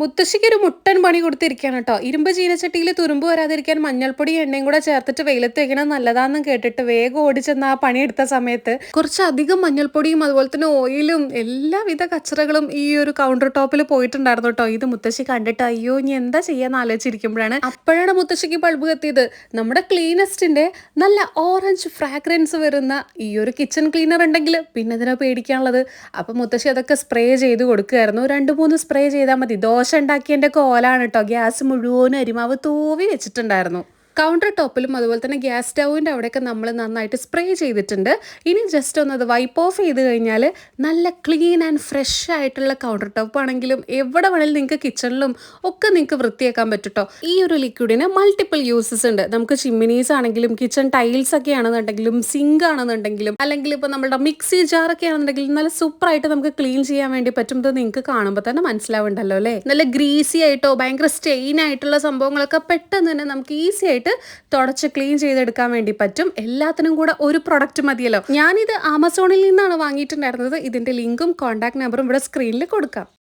മുത്തശ്ശിക്ക് ഒരു മുട്ടൻ പണി കൊടുത്തിരിക്കുകയാണ് കേട്ടോ. ഇരുമ്പ് ചീനച്ചട്ടിയിൽ തുരുമ്പ് വരാതിരിക്കാൻ മഞ്ഞൾപ്പൊടി എണ്ണയും കൂടെ ചേർത്തിട്ട് വെയിലത്ത് വെക്കണം നല്ലതാണെന്ന് കേട്ടിട്ട് വേഗം ഓടിച്ചെന്ന് ആ പണിയെടുത്ത സമയത്ത് കുറച്ചധികം മഞ്ഞൾപ്പൊടിയും അതുപോലെ തന്നെ ഓയിലും എല്ലാവിധ കച്ചറകളും ഈ ഒരു കൗണ്ടർ ടോപ്പിൽ പോയിട്ടുണ്ടായിരുന്നു കേട്ടോ. ഇത് മുത്തശ്ശി കണ്ടിട്ട് അയ്യോ ഇനി എന്താ ചെയ്യാന്ന് ആലോചിച്ചിരിക്കുമ്പോഴാണ് അപ്പോഴാണ് മുത്തശ്ശിക്ക് ബൾബ് കത്തിയത്. നമ്മുടെ ക്ലീനസ്റ്റിന്റെ നല്ല ഓറഞ്ച് ഫ്രാഗ്രൻസ് വരുന്ന ഈ ഒരു കിച്ചൺ ക്ലീനർ ഉണ്ടെങ്കിൽ പിന്നെ ഇതിനെ പേടിക്കാനുള്ളത്? അപ്പൊ മുത്തശ്ശി അതൊക്കെ സ്പ്രേ ചെയ്ത് കൊടുക്കുമായിരുന്നു രണ്ട് മൂന്ന് സ്പ്രേ ചെയ്താൽ മതി. ദോശ ഉണ്ടാക്കിയതിന്റെ കോലാണ് കേട്ടോ ഗ്യാസ് മുഴുവനും അരിമാവ് തൂവി വെച്ചിട്ടുണ്ടായിരുന്നു. കൗണ്ടർ ടോപ്പിലും അതുപോലെ തന്നെ ഗ്യാസ് സ്റ്റൗവിന്റെ അവിടെയൊക്കെ നമ്മൾ നന്നായിട്ട് സ്പ്രേ ചെയ്തിട്ടുണ്ട്. ഇനി ജസ്റ്റ് ഒന്ന് അത് വൈപ്പ് ഓഫ് ചെയ്ത് കഴിഞ്ഞാൽ നല്ല ക്ലീൻ ആൻഡ് ഫ്രഷ് ആയിട്ടുള്ള കൗണ്ടർ ടോപ്പ് ആണെങ്കിലും എവിടെ വേണമെങ്കിലും നിങ്ങൾക്ക് കിച്ചണിലും ഒക്കെ നിങ്ങൾക്ക് വൃത്തിയാക്കാൻ പറ്റുട്ടോ ഈ ഒരു ലിക്വിഡിന് മൾട്ടിപ്പിൾ യൂസസ് ഉണ്ട്. നമുക്ക് ചിമ്മിനീസ് ആണെങ്കിലും കിച്ചൺ ടൈൽസ് ഒക്കെ ആണെന്നുണ്ടെങ്കിലും സിങ്ക് ആണെന്നുണ്ടെങ്കിലും അല്ലെങ്കിൽ ഇപ്പോൾ നമ്മുടെ മിക്സി ജാർ ഒക്കെ ആണെന്നുണ്ടെങ്കിലും നല്ല സൂപ്പറായിട്ട് നമുക്ക് ക്ലീൻ ചെയ്യാൻ വേണ്ടി പറ്റും ഇത് നിങ്ങൾക്ക് കാണുമ്പോൾ തന്നെ മനസ്സിലാവുണ്ടല്ലോ അല്ലേ? നല്ല ഗ്രീസി ആയിട്ടോ ഭയങ്കര സ്റ്റെയിൻ ആയിട്ടുള്ള സംഭവങ്ങളൊക്കെ പെട്ടെന്ന് തന്നെ നമുക്ക് ഈസി ആയിട്ട് തുടച്ച് ക്ലീൻ ചെയ്തെടുക്കാൻ വേണ്ടി പറ്റും. എല്ലാത്തിനും കൂടെ ഒരു പ്രൊഡക്റ്റ് മതിയല്ലോ. ഞാനിത് ആമസോണിൽ നിന്നാണ് വാങ്ങിയിട്ടുണ്ടായിരുന്നത്. ഇതിന്റെ ലിങ്കും കോൺടാക്ട് നമ്പറും ഇവിടെ സ്ക്രീനിൽ കൊടുക്കാം.